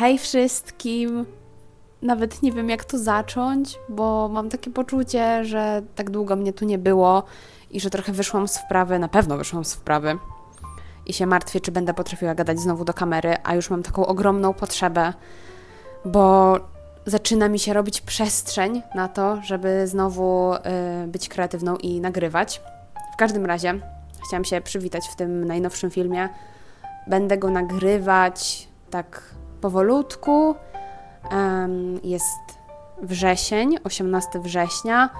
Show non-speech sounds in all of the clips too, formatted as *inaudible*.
Hej wszystkim! Nawet nie wiem, jak to zacząć, bo mam takie poczucie, że tak długo mnie tu nie było i że trochę wyszłam z wprawy, na pewno wyszłam z wprawy. I się martwię, czy będę potrafiła gadać znowu do kamery, a już mam taką ogromną potrzebę, bo zaczyna mi się robić przestrzeń na to, żeby znowu y, być kreatywną i nagrywać. W każdym razie chciałam się przywitać w tym najnowszym filmie. Będę go nagrywać tak powolutku. Jest wrzesień, 18 września.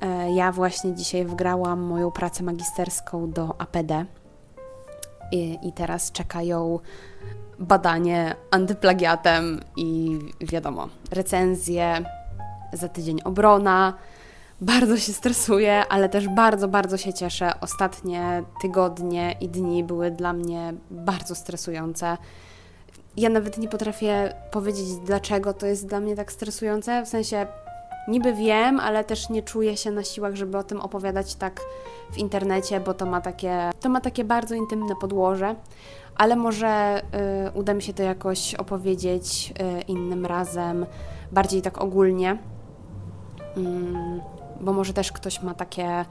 E, Ja właśnie dzisiaj wgrałam moją pracę magisterską do APD i, i teraz czekają badanie antyplagiatem i wiadomo, recenzje, za tydzień obrona. Bardzo się stresuję, ale też bardzo, bardzo się cieszę. Ostatnie tygodnie i dni były dla mnie bardzo stresujące. Ja nawet nie potrafię powiedzieć, dlaczego to jest dla mnie tak stresujące. W sensie, niby wiem, ale też nie czuję się na siłach, żeby o tym opowiadać tak w internecie, bo to ma takie, to ma takie bardzo intymne podłoże. Ale może y, uda mi się to jakoś opowiedzieć y, innym razem, bardziej tak ogólnie. Mm, bo może też ktoś ma takie y,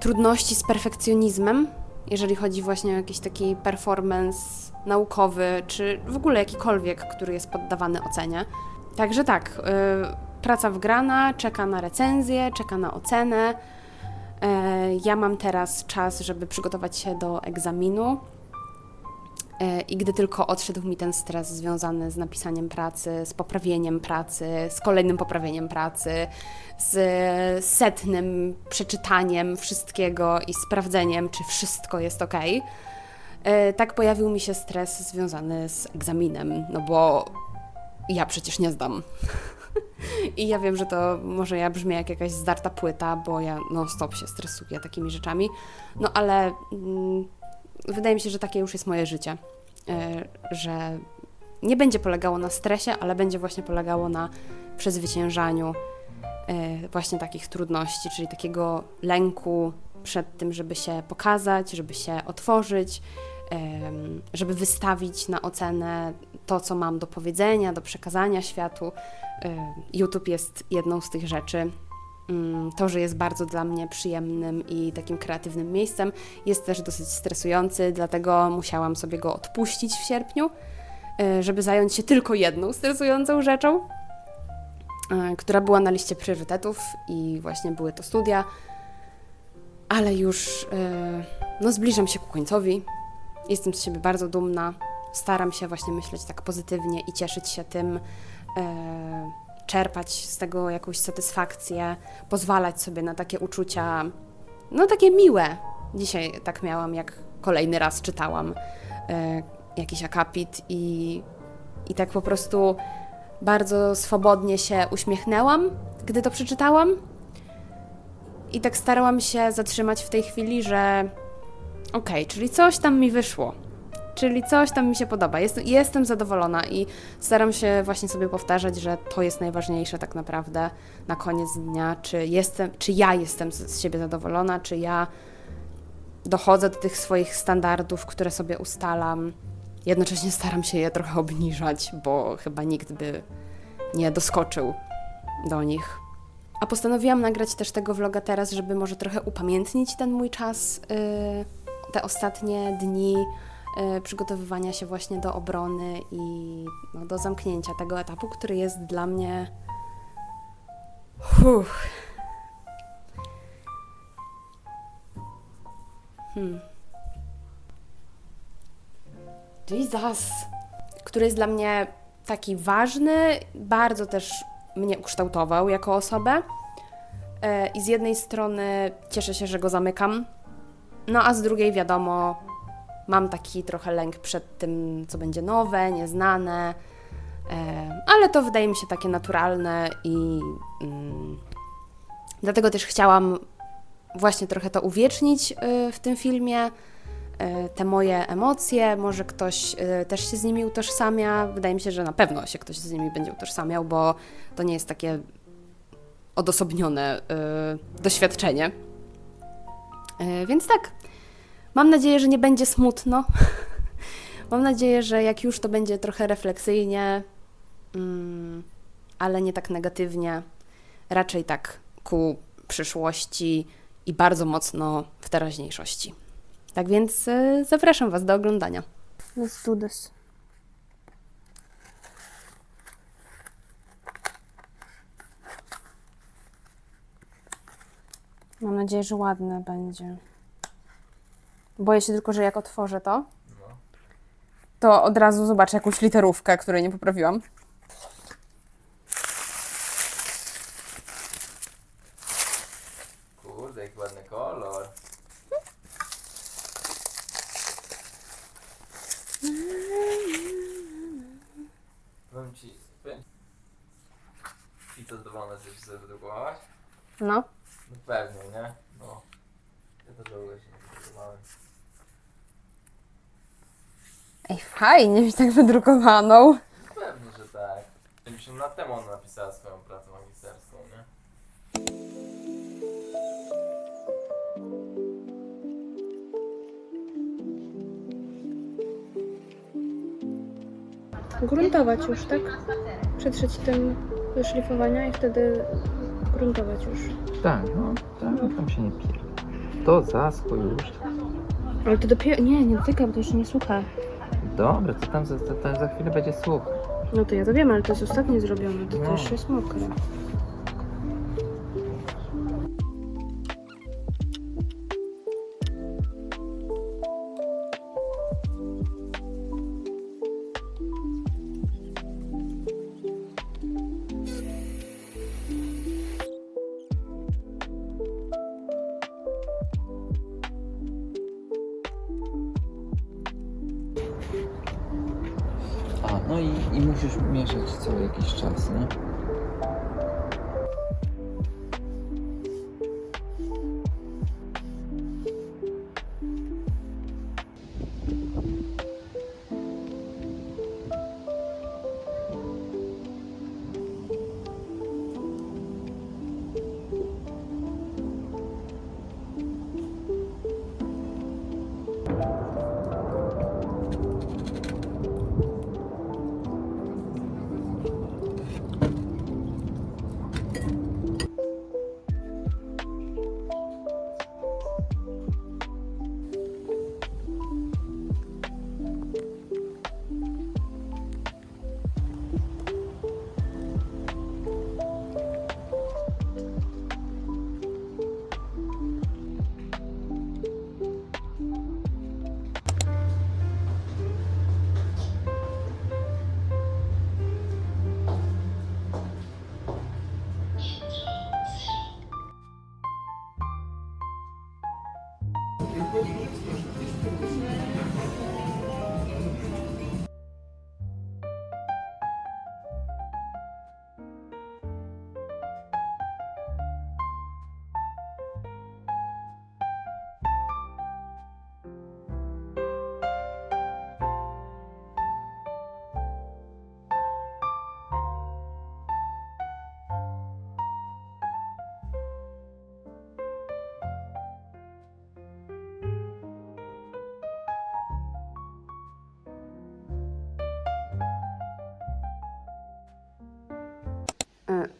trudności z perfekcjonizmem, jeżeli chodzi właśnie o jakiś taki performance naukowy, czy w ogóle jakikolwiek, który jest poddawany ocenie. Także tak, y, praca wgrana, czeka na recenzję, czeka na ocenę. E, Ja mam teraz czas, żeby przygotować się do egzaminu. E, I gdy tylko odszedł mi ten stres związany z napisaniem pracy, z poprawieniem pracy, z kolejnym poprawieniem pracy, z setnym przeczytaniem wszystkiego i sprawdzeniem, czy wszystko jest ok, tak pojawił mi się stres związany z egzaminem, no bo ja przecież nie zdam. *laughs* I ja wiem, że to może ja brzmię jak jakaś zdarta płyta, bo ja non-stop się stresuję takimi rzeczami, no ale mm, wydaje mi się, że takie już jest moje życie, e, że nie będzie polegało na stresie, ale będzie właśnie polegało na przezwyciężaniu e, właśnie takich trudności, czyli takiego lęku przed tym, żeby się pokazać, żeby się otworzyć, żeby wystawić na ocenę to, co mam do powiedzenia, do przekazania światu. E, YouTube jest jedną z tych rzeczy. Mm, To, że jest bardzo dla mnie przyjemnym i takim kreatywnym miejscem, jest też dosyć stresujący, dlatego musiałam sobie go odpuścić w sierpniu, e, żeby zająć się tylko jedną stresującą rzeczą, e, która była na liście priorytetów i właśnie były to studia, ale już e, no, zbliżam się ku końcowi. Jestem z siebie bardzo dumna. Staram się właśnie myśleć tak pozytywnie i cieszyć się tym, czerpać z tego jakąś satysfakcję, pozwalać sobie na takie uczucia, no takie miłe. Dzisiaj tak miałam, jak kolejny raz czytałam e, jakiś akapit i, i tak po prostu bardzo swobodnie się uśmiechnęłam, gdy to przeczytałam. I tak starałam się zatrzymać w tej chwili, że okej, czyli coś tam mi wyszło. Czyli coś tam mi się podoba. Jestem, jestem zadowolona i staram się właśnie sobie powtarzać, że to jest najważniejsze tak naprawdę na koniec dnia, czy, jestem, czy ja jestem z, siebie zadowolona, czy ja dochodzę do tych swoich standardów, które sobie ustalam. Jednocześnie staram się je trochę obniżać, bo chyba nikt by nie doskoczył do nich. A postanowiłam nagrać też tego vloga teraz, żeby może trochę upamiętnić ten mój czas, yy, te ostatnie dni przygotowywania się właśnie do obrony i no, do zamknięcia tego etapu, który jest dla mnie. Uff. Hmm. Jesus! Który jest dla mnie taki ważny, bardzo też mnie ukształtował jako osobę. E, I z jednej strony cieszę się, że go zamykam, no a z drugiej wiadomo, mam taki trochę lęk przed tym, co będzie nowe, nieznane, e, ale to wydaje mi się takie naturalne i mm, dlatego też chciałam właśnie trochę to uwiecznić y, w tym filmie. y, Te moje emocje, może ktoś też się z nimi utożsamia. Wydaje mi się, że na pewno się ktoś z nimi będzie utożsamiał, bo to nie jest takie odosobnione doświadczenie. Więc tak, mam nadzieję, że nie będzie smutno, *laughs* Mam nadzieję, że jak już to będzie trochę refleksyjnie, mm, ale nie tak negatywnie, raczej tak ku przyszłości i bardzo mocno w teraźniejszości. Tak więc y, zapraszam Was do oglądania. Let's do this. Mam nadzieję, że ładne będzie. Boję się tylko, że jak otworzę to, to od razu zobaczę jakąś literówkę, której nie poprawiłam. Kurde, jaki ładny kolor. Powiem ci, powiem I co zadowolona, że się wydrukowałaś? No. No pewnie, nie? No. Ja to żałuję, że nie wydrukowałem. Ej, fajnie mi tak wydrukowaną. Pewnie, że tak. 70 lat temu ona napisała swoją pracę magisterską, nie? Gruntować już, tak? Przetrzeć tym do szlifowania i wtedy gruntować już. Tak, no, tak, tam się nie pier... To zaschło już. Ale to dopiero... Nie, nie dotykam, to jeszcze nie słucha. Dobra, to tam za, tam za chwilę będzie słuch. No to ja to wiem, ale to jest ostatnio zrobione, to, to No. jeszcze jest mokre. Co jakiś czas, nie?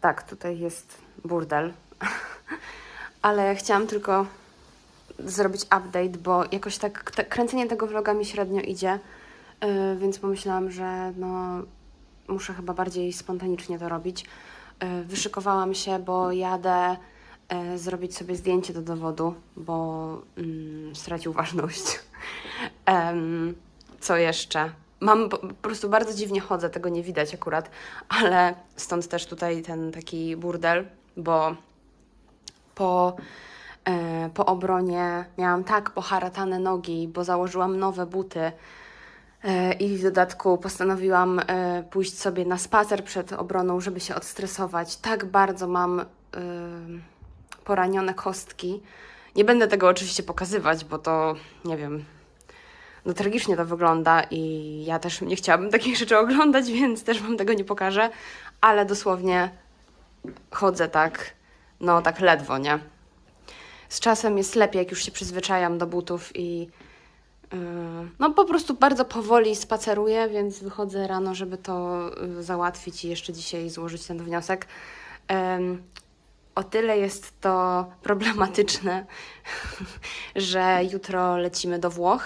Tak, tutaj jest burdel. *laughs* Ale chciałam tylko zrobić update, bo jakoś tak kręcenie tego vloga mi średnio idzie, e, więc pomyślałam, że no muszę chyba bardziej spontanicznie to robić. E, Wyszykowałam się, bo jadę e, zrobić sobie zdjęcie do dowodu, bo mm, stracił ważność. *laughs* Co jeszcze? Mam po, prostu bardzo dziwnie chodzę, tego nie widać akurat, ale stąd też tutaj ten taki burdel, bo po, e, po obronie miałam tak poharatane nogi, bo założyłam nowe buty. E, I w dodatku postanowiłam e, pójść sobie na spacer przed obroną, żeby się odstresować. Tak bardzo mam e, poranione kostki. Nie będę tego oczywiście pokazywać, bo to nie wiem. No tragicznie to wygląda i ja też nie chciałabym takich rzeczy oglądać, *laughs* więc też wam tego nie pokażę, ale dosłownie chodzę tak, no tak ledwo, nie? Z czasem jest lepiej, jak już się przyzwyczajam do butów i Yy, No po prostu bardzo powoli spaceruję, więc wychodzę rano, żeby to yy, załatwić i jeszcze dzisiaj złożyć ten wniosek. O tyle jest to problematyczne, *laughs* że jutro lecimy do Włoch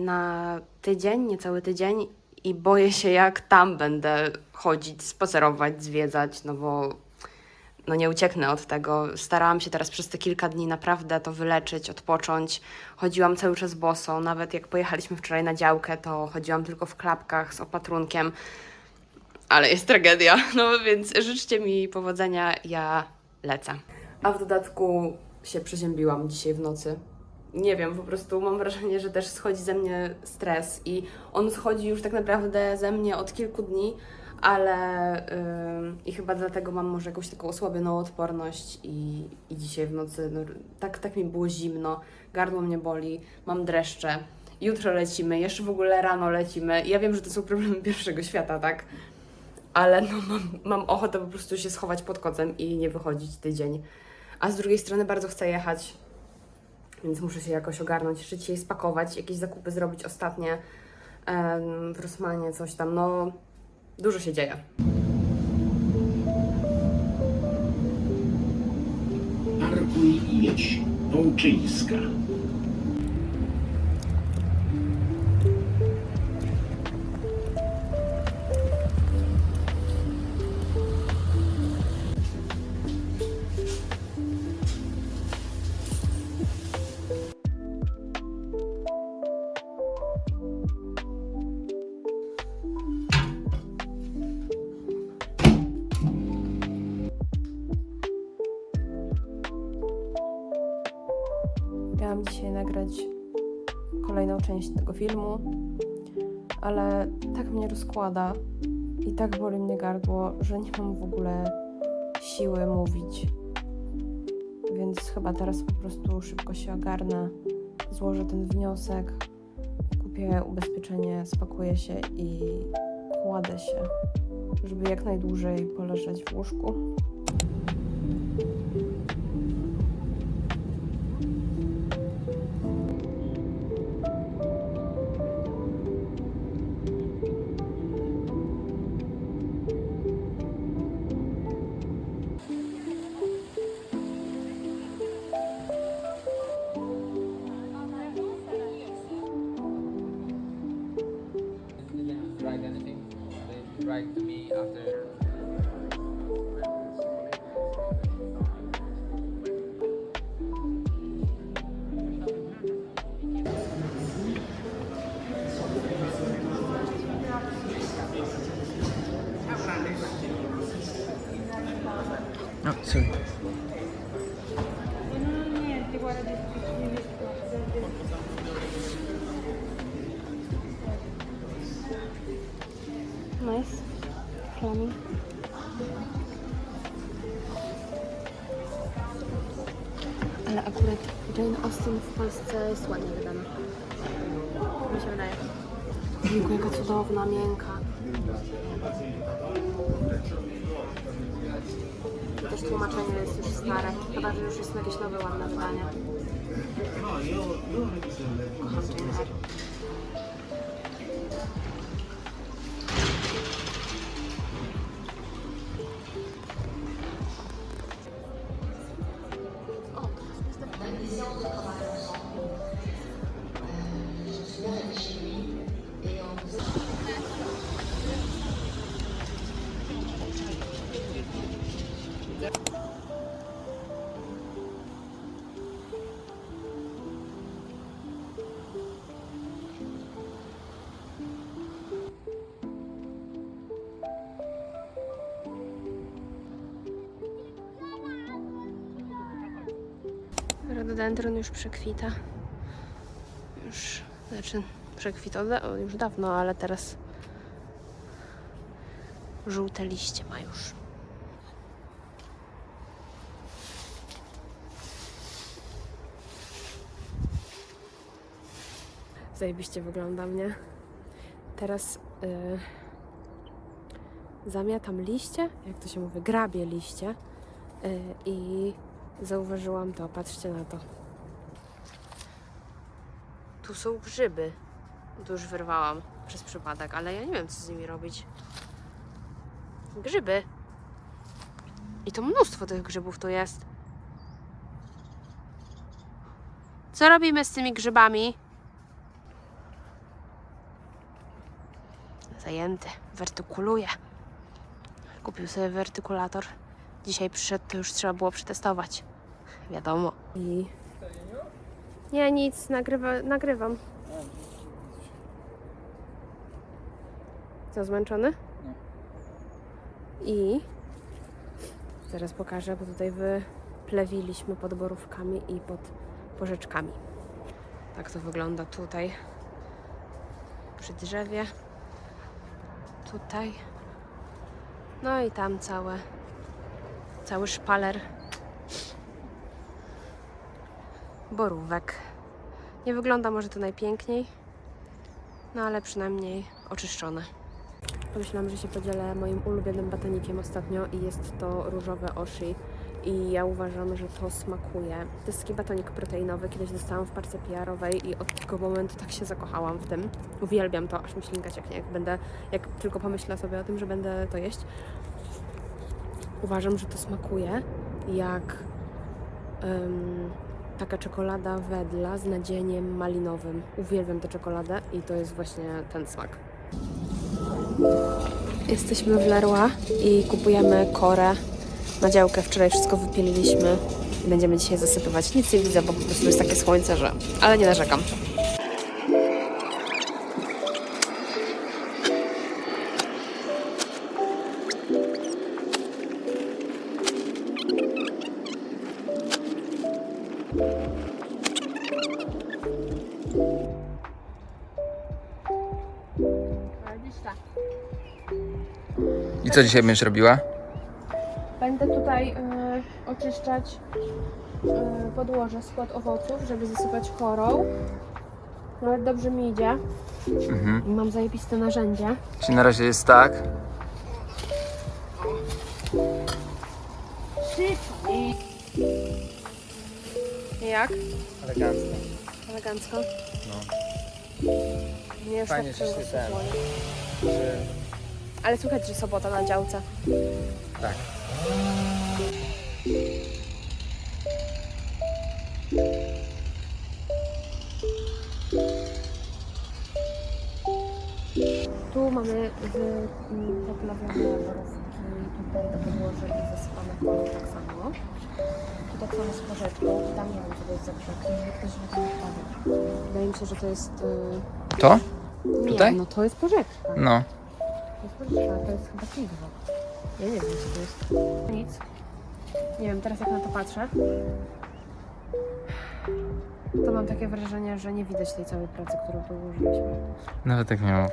na tydzień, niecały tydzień i boję się, jak tam będę chodzić, spacerować, zwiedzać, no bo no nie ucieknę od tego. Starałam się teraz przez te kilka dni naprawdę to wyleczyć, odpocząć. Chodziłam cały czas boso, nawet jak pojechaliśmy wczoraj na działkę, to chodziłam tylko w klapkach z opatrunkiem. Ale jest tragedia, *laughs* no więc życzcie mi powodzenia, ja lecę. A w dodatku się przeziębiłam dzisiaj w nocy. Nie wiem, po prostu mam wrażenie, że też schodzi ze mnie stres i on schodzi już tak naprawdę ze mnie od kilku dni, ale ym, i chyba dlatego mam może jakąś taką osłabioną odporność i, i dzisiaj w nocy no, tak, tak mi było zimno, gardło mnie boli, mam dreszcze. Jutro lecimy, jeszcze w ogóle rano lecimy. Ja wiem, że to są problemy *laughs* pierwszego świata, tak? Ale no, mam, mam ochotę po prostu się schować pod kocem i nie wychodzić tydzień. A z drugiej strony bardzo chcę jechać, więc muszę się jakoś ogarnąć, jeszcze dzisiaj spakować, jakieś zakupy zrobić ostatnie w Rosmanie, coś tam. No, dużo się dzieje. Parkuj i jedź. Część tego filmu, ale tak mnie rozkłada i tak boli mnie gardło, że nie mam w ogóle siły mówić. Więc chyba teraz po prostu szybko się ogarnę, złożę ten wniosek, kupię ubezpieczenie, spakuję się i kładę się, żeby jak najdłużej poleżeć w łóżku. Sorry. Nice. Flaming. Ale akurat Jane Austen w Polsce jest ładnie wydana. Jejku, jaka cudowna, miękka. Też tłumaczenie jest już stare. Chyba, że już jest jakieś nowe, ładne wydanie. Kocham Jane Rododendron już przekwita. Już, znaczy przekwitał już dawno, ale teraz żółte liście ma już. Zajebiście wygląda mnie. Teraz yy, zamiatam liście, jak to się mówi, grabię liście yy, i zauważyłam to, patrzcie na to. Tu są grzyby. Tu już wyrwałam przez przypadek, ale ja nie wiem, co z nimi robić. Grzyby. I to mnóstwo tych grzybów tu jest. Co robimy z tymi grzybami? Zajęty. Wertykuluje. Kupił sobie wertykulator. Dzisiaj przyszedł, to już trzeba było przetestować. Wiadomo. I... Nie, nic, nagrywa, nagrywam. Co, zmęczony? I zaraz pokażę, bo tutaj wyplewiliśmy pod borówkami i pod porzeczkami. Tak to wygląda tutaj przy drzewie. Tutaj. No i tam całe, cały szpaler borówek. Nie wygląda może to najpiękniej, no ale przynajmniej oczyszczone. Pomyślałam, że się podzielę moim ulubionym batonikiem ostatnio i jest to różowe oshi. I ja uważam, że to smakuje. To jest taki batonik proteinowy, kiedyś dostałam w parce PR-owej i od tego momentu tak się zakochałam w tym. Uwielbiam to, aż mi ślingać jak, jak będę, jak tylko pomyślę sobie o tym, że będę to jeść. Uważam, że to smakuje jak em, taka czekolada wedla z nadzieniem malinowym. Uwielbiam tę czekoladę i to jest właśnie ten smak. Jesteśmy w Leroy i kupujemy korę na działkę. Wczoraj wszystko wypieliliśmy. Będziemy dzisiaj zasypywać. Nic nie widzę, bo po prostu jest takie słońce, że... Ale nie narzekam. I co dzisiaj będziesz robiła? Będę tutaj y, oczyszczać y, podłoże skład owoców, żeby zasypać korą. Nawet dobrze mi idzie. Mhm. I Mam zajebiste narzędzie. Czyli na razie jest tak. Jak? Elegancko. Elegancko. No. Nie Fajnie, tak że czuję się się ten- powoli. Ale słychać, że sobota na działce. Tak. Tu mamy w- m, poplawione borówki tutaj do podłoży i zasypane kolą tak samo. Tu tak samo z porzeczką i tam nie wiem co to jest za krzak. Może ktoś mi to wpadł. Wydaje mi się, że to jest... y, To? Nie, Tutaj? no to jest porzeczka. No. To jest porzeczka, to jest chyba pizza. Ja nie wiem co to jest. Nic. Nie wiem, teraz jak na to patrzę, to mam takie wrażenie, że nie widać tej całej pracy, którą tu ułożyliśmy. Nawet tak nie mów.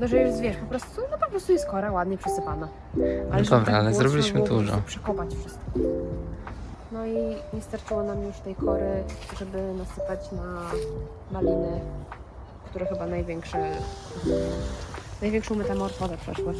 No, że już wiesz, po prostu, no po prostu jest kora ładnie przysypana. Ale żeby dobra, tak ale było, zrobiliśmy trzeba było po dużo. prostu Przekopać wszystko. No i nie starczyło nam już tej kory, żeby nasypać na maliny, które chyba największe, największą metamorfozę przeszły.